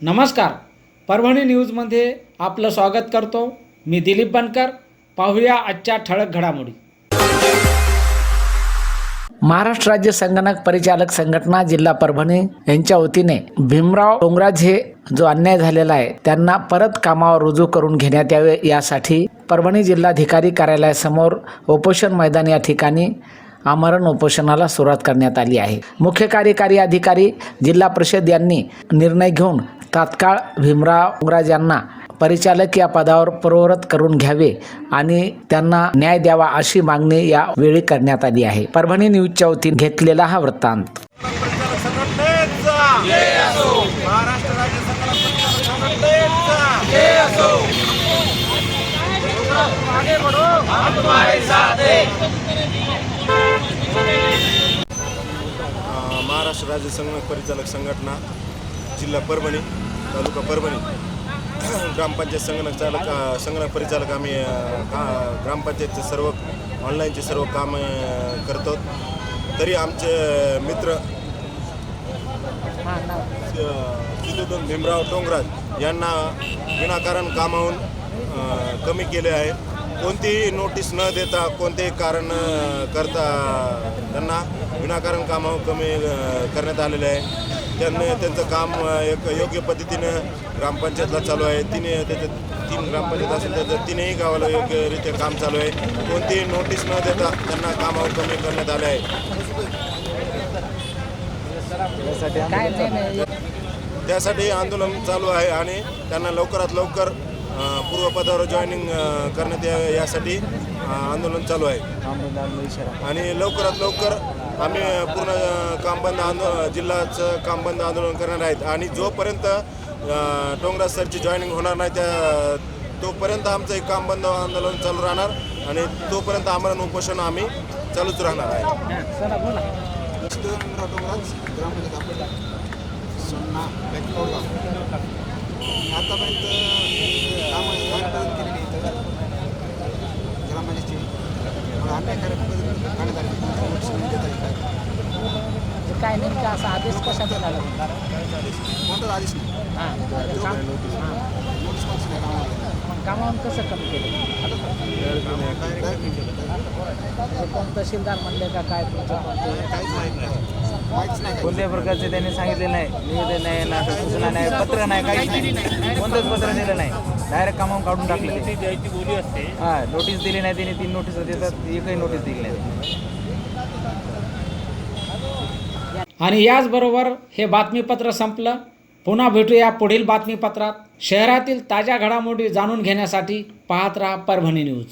नमस्कार. परभणी न्यूजमध्ये आपलं स्वागत करतो. मी दिलीप बनकर. पाहूया आजच्या ठळक घडामोडी. महाराष्ट्र राज्य संगणक परिचालक संघटना जिल्हा परभणी यांच्या वतीने भीमराव डोंगराज हे जो अन्याय झालेला आहे त्यांना परत कामावर रुजू करून घेण्यात यावे यासाठी परभणी जिल्हाधिकारी कार्यालयासमोर उपोषण मैदान या ठिकाणी आमरण उपोषणाला सुरुवात करण्यात आली आहे. मुख्य कार्यकारी अधिकारी जिल्हा परिषद यांनी निर्णय घेऊन तात्काळ भीमराव डोंगराज यांना परिचालक या पदावर प्रवृत्त करून घ्यावे आणि त्यांना न्याय द्यावा अशी मागणी या वेळी करण्यात आली आहे. परभणी न्यूजच्या वतीने घेतलेला हा वृत्तांत. महाराष्ट्र महाराष्ट्र राज्य संगणक परिचालक संघटना जिल्हा परभणी तालुका परभणी. ग्रामपंचायत संगणक चालक संगणक परिचालक आम्ही का- ग्रामपंचायतचे सर्व ऑनलाईनचे सर्व काम करतो. तरी आमचे मित्र सिद्धोदन भीमराव डोंगराज यांना विनाकारण कामावून कमी केले आहे. कोणतीही नोटीस न देता कोणतेही कारण करता त्यांना विनाकारण कामावर कमी करण्यात आलेले आहे. त्यांनी त्यांचं काम एक योग्य पद्धतीनं ग्रामपंचायतला चालू आहे. तिने त्याचं तीन ग्रामपंचायत असेल त्याचं तीनही गावाला योग्यरित्या काम चालू आहे. कोणतीही नोटीस न देता त्यांना कामावर कमी करण्यात आले आहे. त्यासाठी आंदोलन चालू आहे आणि त्यांना लवकरात लवकर पूर्वपदावर जॉईनिंग करण्यात यावे यासाठी आंदोलन चालू आहे. आणि लवकरात लवकर आम्ही पूर्ण कामबंद काम बंद आंदोलन जिल्ह्याचं काम बंद आंदोलन करणार आहेत. आणि जोपर्यंत अ, डोंगराज सरची जॉईनिंग होणार नाही त्या तोपर्यंत आमचं एक काम बंद आंदोलन चालू राहणार. आणि तोपर्यंत आमरण उपोषण आम्ही चालूच राहणार आहे. डोंगराज ग्रामपंचायत आपल्याला आतापर्यंत कामं कामं केलेली इथं ग्रामपंचायतची मग अन्यायकारक पद्धतीने काय नेमका असा आदेश कशाचा झाला? कोणताच आदेश नाही. हां. नोटीस नाही कामावून कसं कमी केलं? कोण तहसीलदार म्हणले का काय तुमचं काहीच माहीत नाही कोणत्याही प्रकारचे त्यांनी सांगितले नाही निवेदन नाही ना सूचना नाही पत्र नाही काहीच नाही. कोणतंच पत्र दिलं नाही. डायरेक्ट कामावून काढून टाकले ते. द्यायची बोली असते. हां नोटीस दिली नाही त्यांनी तीन नोटीस देतात एकही नोटीस दिली नाही आणि याचबरोबर हे बातमीपत्र संपलं. पुन्हा भेटूया पुढील बातमीपत्रात. शहरातील ताज्या घडामोडी जाणून घेण्यासाठी पाहत राहा परभणी न्यूज.